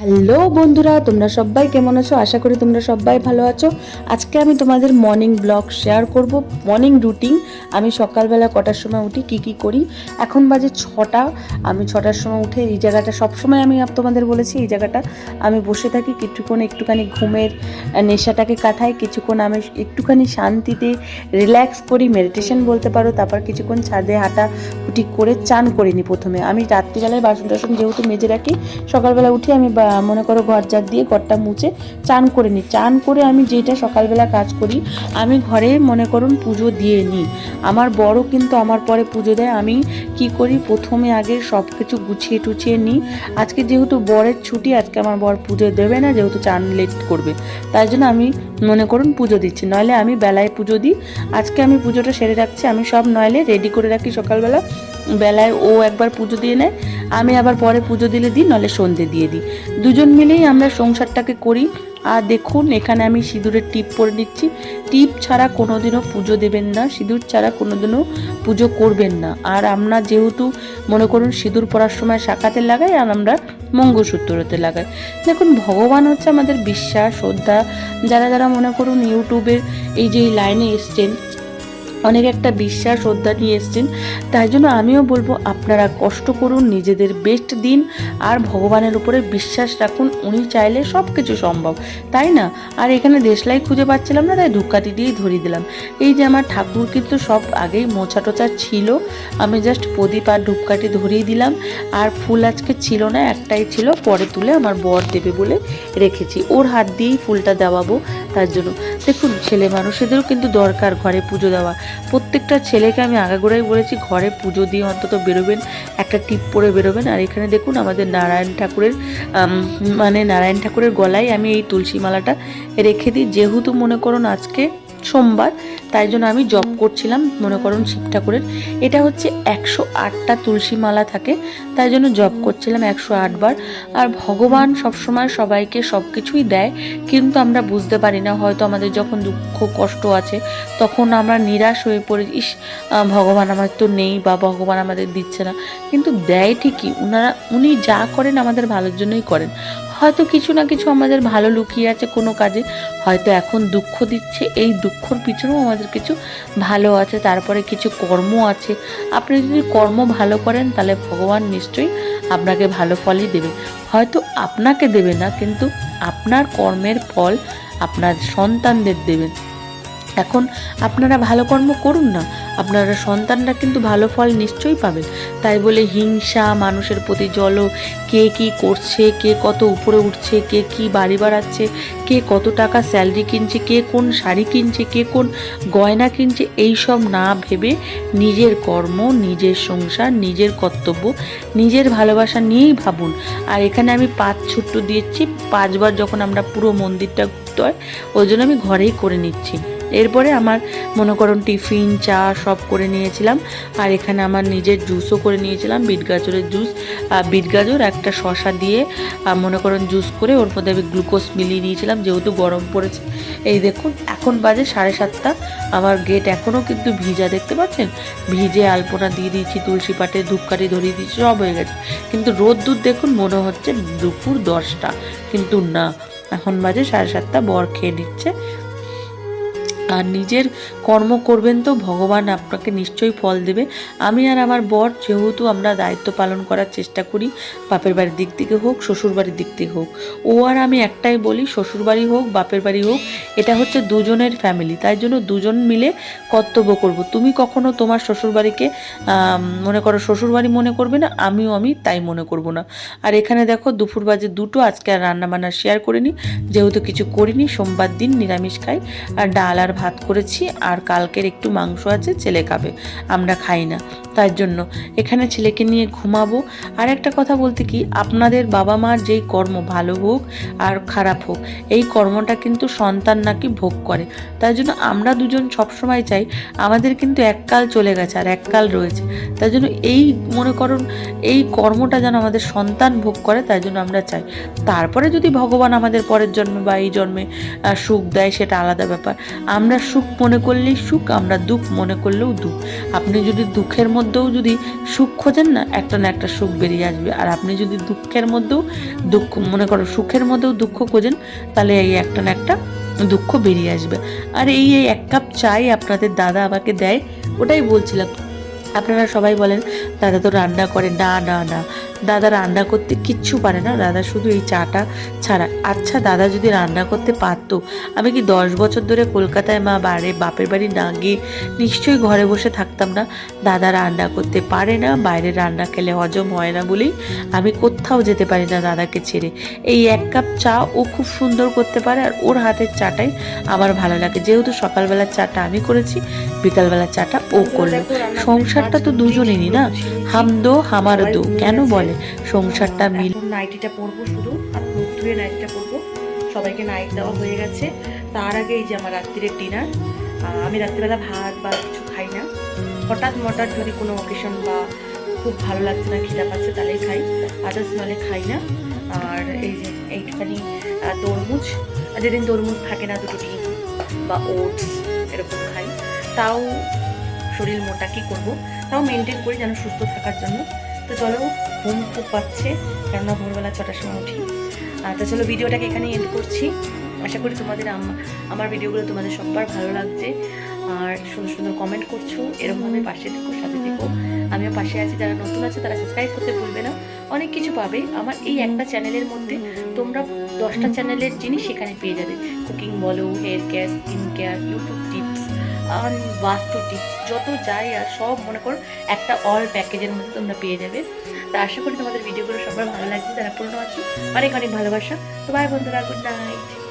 Hello বন্ধুরা, তোমরা সবাই কেমন আছো? আশা করি তোমরা সবাই ভালো আছো। আজকে আমি তোমাদের মর্নিং ব্লগ শেয়ার করব। মর্নিং রুটিন আমি সকালবেলা কটার সময় উঠি, কি কি করি? এখন বাজে ছটা, আমি ছটার সময় উঠে এই জায়গাটা সব সময় আমি তোমাদের বলেছি, এই জায়গাটা আমি বসে থাকি, কিছুক্ষণ একটুখানি ঘুমের নেশাটাকে কাটাই, কিছুক্ষণ আমি একটুখানি শান্তিতে রিল্যাক্স করি মেডিটেশন বলতে পারো, তারপর কিছুক্ষণ ছাদে হাঁটা হুটি করে চান করিনি প্রথমে। আমি রাত্রিবেলায় বাসন টাসন যেহেতু মেজে রাখি, সকালবেলা উঠে আমি মনে করো ঘর ঝাড় দিয়ে ঘরটা মুছে চান করে নিই চান করে আমি যেটা সকালবেলা কাজ করি, আমি ঘরে মনে করুন পুজো দিয়ে নিই আমার বড় কিন্তু আমার পরে পুজো দেয়, আমি কি করি, প্রথমে আগে সব কিছু গুছিয়ে টুছিয়ে নিই আজকে যেহেতু বরের ছুটি, আজকে আমার বর পুজো দেবে না, যেহেতু চান লেট করবে। তাই জন্য আমি মনে করুন পুজো দিচ্ছি। নইলে আমি বেলায় পুজো দিই। আজকে আমি পুজোটা সেরে রাখছি, আমি সব নইলে রেডি করে রাখি সকালবেলা। বেলায় ও একবার পুজো দিয়ে নেয় আমি আবার পরে পুজো দিলে দিই, নলে সন্ধে দিয়ে দিই। দুজন মিলেই আমরা সংসারটাকে করি। আর দেখুন, এখানে আমি সিঁদুরের টিপ পরে নিচ্ছি। টিপ ছাড়া কোনোদিনও পুজো দেবেন না, সিঁদুর ছাড়া কোনোদিনও পুজো করবেন না। আর আমরা যেহেতু, মনে করুন, সিঁদুর পরার সময় শাখাতে লাগাই, আর আমরা মঙ্গলসূত্রতে লাগাই। দেখুন, ভগবান হচ্ছে আমাদের বিশ্বাস, শ্রদ্ধা। যারা যারা মনে করুন, ইউটিউবের এই যে লাইনে এসছেন অনেক একটা বিশ্বাস, শ্রদ্ধা নিয়ে এসছেন। তাই জন্য আমিও বলব, আপনারা কষ্ট করুন, নিজেদের বেস্ট দিন আর ভগবানের উপরে বিশ্বাস রাখুন। উনি চাইলে সব কিছু সম্ভব, তাই না? আর এখানে দেশলাই খুঁজে পাচ্ছিলাম না, তাই ধূপকাঠি দিয়েই ধরিয়ে দিলাম। এই যে আমার ঠাকুর কিন্তু সব আগেই মোছা টোচা ছিল, আমি জাস্ট প্রদীপ আর ধূপকাঠি ধরিয়ে দিলাম। আর ফুল আজকে ছিল না, একটাই ছিল, পরে তুলে আমার বর দেবে বলে রেখেছি। ওর হাত দিয়েই ফুলটা দেওয়াবো, তার জন্য। দেখুন, ছেলে মানুষেদেরও কিন্তু দরকার ঘরে পুজো দেওয়া। প্রত্যেকটা ছেলেকে আমি আগাগোড়াই বলেছি, ঘরে পুজো দিয়ে অন্তত বেরোবেন, একটা টিপ পরে বেরোবেন। আর এখানে দেখুন আমাদের নারায়ণ ঠাকুরের মানে নারায়ণ ঠাকুরের গলায় আমি এই তুলসী মালাটা রেখে দিই। যেহেতু মনে করুন আজকে সোমবার, তাই জন্য আমি জপ করছিলাম, মনে করুন শিব ঠাকুরের। এটা হচ্ছে একশো আটটা তুলসী মালা থাকে, তাই জন্য জপ করছিলাম একশো আটবার আর ভগবান সবসময় সবাইকে সব কিছুই দেয়, কিন্তু আমরা বুঝতে পারি না, হয়তো আমাদের যখন দুঃখ, কষ্ট আছে, তখন আমরা নিরাশ হয়ে পড়ি, ইস ভগবান আমার তো নেই বা ভগবান আমাদের দিচ্ছে না। কিন্তু দেয় ঠিকই, উনারা, উনি যা করেন আমাদের ভালোর জন্যই করেন। হয়তো কিছু না কিছু আমাদের ভালো লুকিয়ে আছে কোনো কাজে, হয়তো এখন দুঃখ দিচ্ছে, এই দুঃখর পিছনেও আমাদের কিছু ভালো আছে, তারপরে কিছু কর্ম আছে। আপনি যদি কর্ম ভালো করেন, তাহলে ভগবান নিশ্চয়ই আপনাকে ভালো ফলই দেবে। হয়তো আপনাকে দেবে না, কিন্তু আপনার কর্মের ফল আপনার সন্তানদের দেবেন এখন আপনারা ভালো কর্ম করুন না। আপনারা সন্তানরা কিন্তু ভালো ফল নিশ্চয়ই পাবেন। তাই বলে হিংসা, মানুষের প্রতি জল, কে কি করছে, কে কত উপরে উঠছে, কে কি বাড়ি বাড়াচ্ছে, কে কত টাকা স্যালারি কিনছে, কে কোন শাড়ি কিনছে, কে কোন গয়না কিনছে, এই সব না ভেবে নিজের কর্ম, নিজের সংসার, নিজের কর্তব্য, নিজের ভালোবাসা নিয়েই ভাবুন। আর এখানে আমি পাঁচ ছোট্ট দিয়েছি। পাঁচবার যখন আমরা পুরো মন্দিরটা ঘুরতে হয়, ওই জন্য আমি ঘরেই করে নিচ্ছি। এরপরে আমার, মনে করুন টিফিন, চা সব করে নিয়েছিলাম। আর এখানে আমার নিজের জুসও করে নিয়েছিলাম, বিট গাজরের জুস আর বিট গাজর একটা শশা দিয়ে মনে করুন জুস করে ওর মধ্যে আমি গ্লুকোজ মিলিয়ে নিয়েছিলাম, যেহেতু গরম পড়েছে। এই দেখুন, এখন বাজে সাড়ে সাতটা। আমার গেট এখনও কিন্তু ভিজা, দেখতে পাচ্ছেন? ভিজে আলপনা দিয়ে দিয়েছি, তুলসী পাটে ধূপকাঠি ধরিয়ে দিয়েছি, সব হয়ে গেছে। কিন্তু রোদ দুধ দেখুন, মনে হচ্ছে দুপুর দশটা। কিন্তু না, এখন বাজে সাড়ে সাতটা, বর খেয়ে নিচ্ছে। আর নিজের কর্ম করবেন তো ভগবান আপনাকে নিশ্চয়ই ফল দেবে। আমি আর আমার বর যেহেতু আমরা দায়িত্ব পালন করার চেষ্টা করি, বাপের বাড়ির দিক থেকে হোক, শ্বশুর বাড়ির দিক থেকে হোক। ও আর আমি একটাই বলি, শ্বশুর বাড়ি হোক, বাপের বাড়ি হোক, এটা হচ্ছে দুজনের ফ্যামিলি তাই জন্য দুজন মিলে কর্তব্য করব। তুমি কখনো তোমার শ্বশুর বাড়িকে মনে করো শ্বশুর বাড়ি মনে করবে না, আমিও আমি তাই মনে করব না। আর এখানে দেখো দুপুর বাজে দুটো, আজকে আর রান্না বান্না শেয়ার করিনি, যেহেতু কিছু করিনি, সোমবার দিন নিরামিষ খাই। আর ডাল আর ভাত করেছি আর কালকের একটু মাংস আছে, ছেলে খাবে, আমরা খাই না। তার জন্য এখানে ছেলেকে নিয়ে ঘুমাবো। আর একটা কথা বলতে কি, আপনাদের বাবা মার যেই কর্ম ভালো হোক আর খারাপ হোক, এই কর্মটা কিন্তু সন্তান নাকি ভোগ করে। তাই জন্য আমরা দুজন সবসময় চাই, আমাদের কিন্তু এককাল চলে গেছে আর এককাল রয়েছে। তাই জন্য এই মনে করুন, এই কর্মটা যেন আমাদের সন্তান ভোগ করে, তাই জন্য আমরা চাই। তারপরে যদি ভগবান আমাদের পরের জন্মে বা এই জন্মে সুখ দেয়, সেটা আলাদা ব্যাপার। আমরা আমরা সুখ মনে করলেই সুখ, আমরা দুঃখ মনে করলেও দুঃখ। আপনি যদি দুঃখের মধ্যেও যদি সুখ খোঁজেন না, একটা না একটা সুখ বেরিয়ে আসবে। আর আপনি যদি দুঃখের মধ্যেও দুঃখ, মনে করো সুখের মধ্যেও দুঃখ খোঁজেন, তাহলে এই একটা না একটা দুঃখ বেরিয়ে আসবে। আর এই এই এক কাপ চাই আপনাদের দাদা আমাকে দেয়, ওটাই বলছিলাম। আপনারা সবাই বলেন, দাদা তো রান্না করে। না না না। দাদা রান্না করতে কিচ্ছু পারে না। দাদা শুধু এই চাটা ছাড়া। আচ্ছা দাদা যদি রান্না করতে পারতো, আমি কি দশ বছর ধরে কলকাতায় মা বাড়ি, বাপের বাড়ি না গিয়ে নিশ্চয়ই ঘরে বসে থাকতাম না? দাদা রান্না করতে পারে না বাইরে রান্না খেলে হজম হয় না বলেই আমি কোথাও যেতে পারি না দাদাকে ছেড়ে। এই এক কাপ চা ও খুব সুন্দর করতে পারে আর ওর হাতের চাটাই আমার ভালো লাগে। যেহেতু সকালবেলার চাটা আমি করেছি, বিকালবেলার চাটা ও করল। সংসারটা তো দুজনেরই না? হাম দো, হামার দো, কেন বলে? সংসারটা মিল নাইটিটা পরবো শুধু আর মুখ ধুয়ে নাইটিটা পরবো। সবাইকে নাইট দেওয়া হয়ে গেছে। তার আগে এই যে আমার রাত্রিরের ডিনার আমি রাত্রিবেলা ভাত বা কিছু খাই না। হঠাৎ মঠাৎ যদি কোনো অকেশন বা খুব ভালো লাগছে না খিদা পাচ্ছে তাহলেই খাই। আদার্স নাহলে খাই না। আর এই যে এইটুখানি তরমুজ। যেদিন তরমুজ থাকে না দুটো ডিম বা ওটস এরকম খাই। তাও শরীর মোটা কি করব? তাও মেনটেন করি যেন সুস্থ থাকার জন্য। তো চলো, ঘুম খুব পাচ্ছে, কেননা ভোরবেলা ছটার সময় উঠি। আর তো চলো, ভিডিওটাকে এখানে এন্ড করছি। আশা করি তোমাদের আমার ভিডিওগুলো তোমাদের সবার ভালো লাগছে। আর সুন্দর সুন্দর কমেন্ট করছ, এরকমভাবে পাশে থেকো, সাথে থেকো। আমিও পাশে আছি, যারা নতুন আছে, তারা সাবস্ক্রাইব করতে ভুলবে না। অনেক কিছু পাবে। আমার এই একটা চ্যানেলের মধ্যে তোমরা দশটা চ্যানেলের জিনিস সেখানে পেয়ে যাবে। কুকিং বলো hair care skin care YouTube আর বাস্তু টিপস যত যাই আর সব মনে করো একটা অল প্যাকেজের মধ্যে তোমরা পেয়ে যাবে। তা আশা করি তোমাদের ভিডিওগুলো সবার ভালো লাগছে তারা পুরনো আছে, অনেক অনেক ভালোবাসা। তো বাই বন্ধুরা গুড নাইট